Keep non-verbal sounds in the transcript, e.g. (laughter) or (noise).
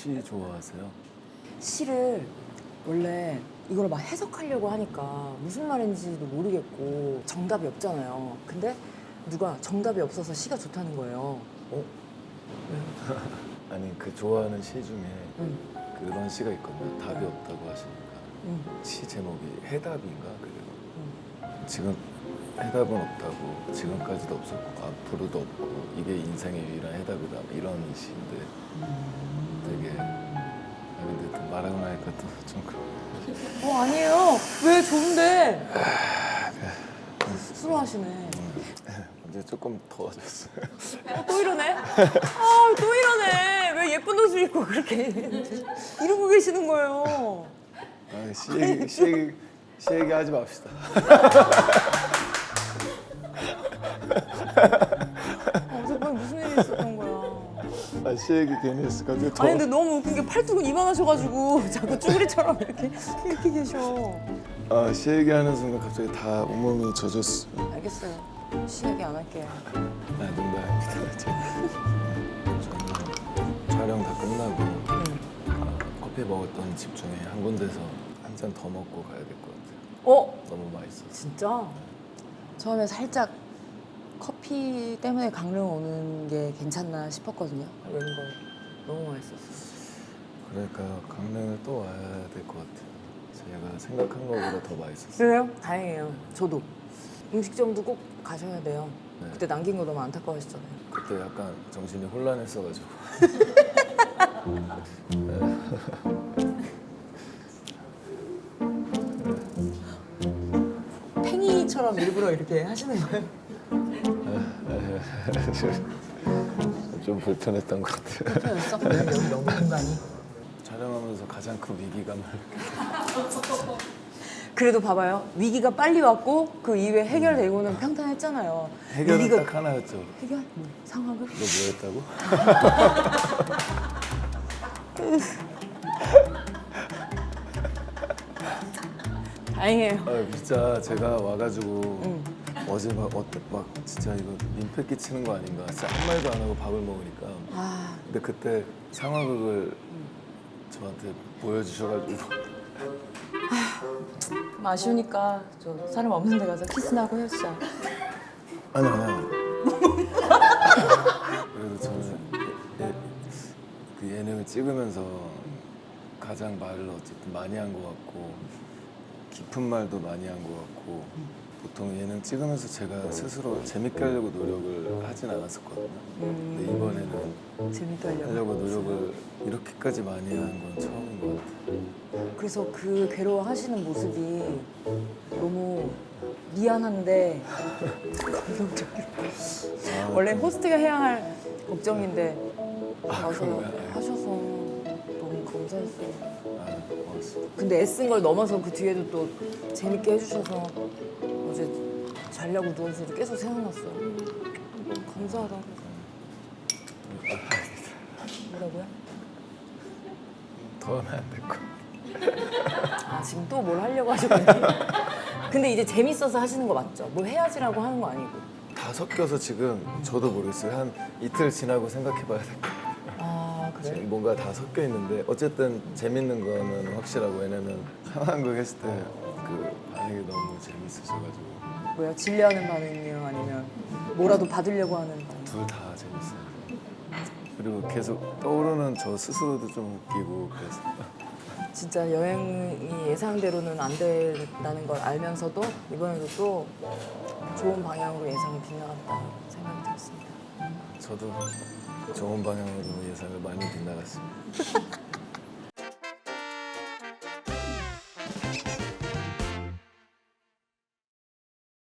시 좋아하세요? 시를 원래 이걸 막 해석하려고 하니까 무슨 말인지도 모르겠고 정답이 없잖아요. 근데 누가 정답이 없어서 시가 좋다는 거예요. 어? (laughs) 아니 그 좋아하는 시 중에 응, 그런 시가 있거든요. 답이 없다고 하시니까 응, 시 제목이 해답인가 그래요. 응. 지금 해답은 없다고 지금까지도 없었고 앞으로도 없고 이게 인생의 유일한 해답이다 이런 시인데 되게 아, 근데 또 말하고 나니까 또좀 그- 어 아니에요. 왜 좋은데? 쑥스러워하시네. (laughs) 이제 조금 더워졌어요. 어, 또 이러네. 아, 또 이러네. 왜 예쁜 옷을 입고 그렇게 (laughs) 이러고 계시는 거예요? 아, 시 얘기 시 얘기 시 얘기 하지 맙시다. (laughs) 아, 시 얘기 괜히 했어. 갑자기 더. 아니 근데 너무 웃긴 게 팔뚝은 이만하셔가지고 (laughs) 자꾸 쭈구리처럼 이렇게 이렇게 계셔. 아, 시 얘기하는 순간 갑자기 다 온몸이 젖었어. 알겠어요. 시 얘기 안 할게요. 아, 농담입니다. 저는 촬영 다 끝나고 응. 아, 커피 먹었던 집 중에 한 군데서 한 잔 더 먹고 가야 될 것 같아요. 어? 너무 맛있어서. 진짜? 처음에 살짝 커피 때문에 강릉 오는 게 괜찮나 싶었거든요. 왠걸 너무 맛있었어. 그러니까 강릉을 또 와야 될 것 같아요. 제가 생각한 것보다 더 맛있었어요. 그래요? 다행이에요. 저도 음식점도 꼭 가셔야 돼요. 네. 그때 남긴 거 너무 안타까워하셨잖아요. 그때 약간 정신이 혼란했어가지고. (laughs) 팽이처럼 일부러 이렇게 하시는 거예요? (laughs) 좀 불편했던 것 같아요. 편했어? 여기 너무 공간이. 촬영하면서 가장 큰 위기감을 (laughs) 그래도 봐봐요. 위기가 빨리 왔고 그 이후에 해결되고는 평탄했잖아요. 해결은 위기가 딱 하나였죠. 해결? 뭐, 상황을? 너 뭐했다고? (laughs) 다행이에요. 아 진짜 제가 와가지고 응. 어제 막 어때? 막 진짜 이거 민폐 끼치는 거 아닌가? 진짜 아무 말도 안 하고 밥을 먹으니까. 아, 근데 그때 상황극을 저한테 보여주셔가지고. 좀 아쉬우니까 저 사람 없는 데 가서 키스나 하고 헤어지자. 아니 아니 그래도 저는 예, 그 예능을 찍으면서 가장 말을 어쨌든 많이 한 것 같고 깊은 말도 많이 한 것 같고 보통 예능 찍으면서 제가 스스로 재밌게 하려고 노력을 하진 않았었거든요 근데 이번에는 재밌게 하려고. 하려고 노력을 이렇게까지 많이 한 건 처음인 것 같아요 그래서 그 괴로워하시는 모습이 너무 미안한데 (laughs) 감동적이에요. 아, 원래 호스트가 해야 할 걱정인데 아, 가서 그런가요? 하셔서 너무 감사했어요. 아, 고맙습니다 근데 애쓴 걸 넘어서 그 뒤에도 또 재밌게 해주셔서 어제 자려고 누워서도 계속 생각났어요. 너무 감사하다고. 뭐라고요? 더 하면 안될 거. 아, 지금 또 뭘 하려고 하셨군요. 근데 이제 재밌어서 하시는 거 맞죠? 뭘 해야지라고 하는 거 아니고. 다 섞여서 지금 저도 모르겠어요. 한 이틀 지나고 생각해봐야 될 것 같아요. 아, 그래? 뭔가 다 섞여 있는데 어쨌든 재밌는 거는 확실하고 왜냐면 상황극 했을 때 그 반응이 재밌으셔가지고 뭐야? 진료하는 반응이에요? 아니면 뭐라도 받으려고 하는 반응? 둘 다 재밌어요. 그리고 계속 떠오르는 저 스스로도 좀 웃기고 그래서 진짜 여행이 예상대로는 안 된다는 걸 알면서도 이번에도 또 좋은 방향으로 예상이 빗나갔다 생각이 들었습니다. 저도 좋은 방향으로 예상을 많이 빗나갔습니다. (laughs)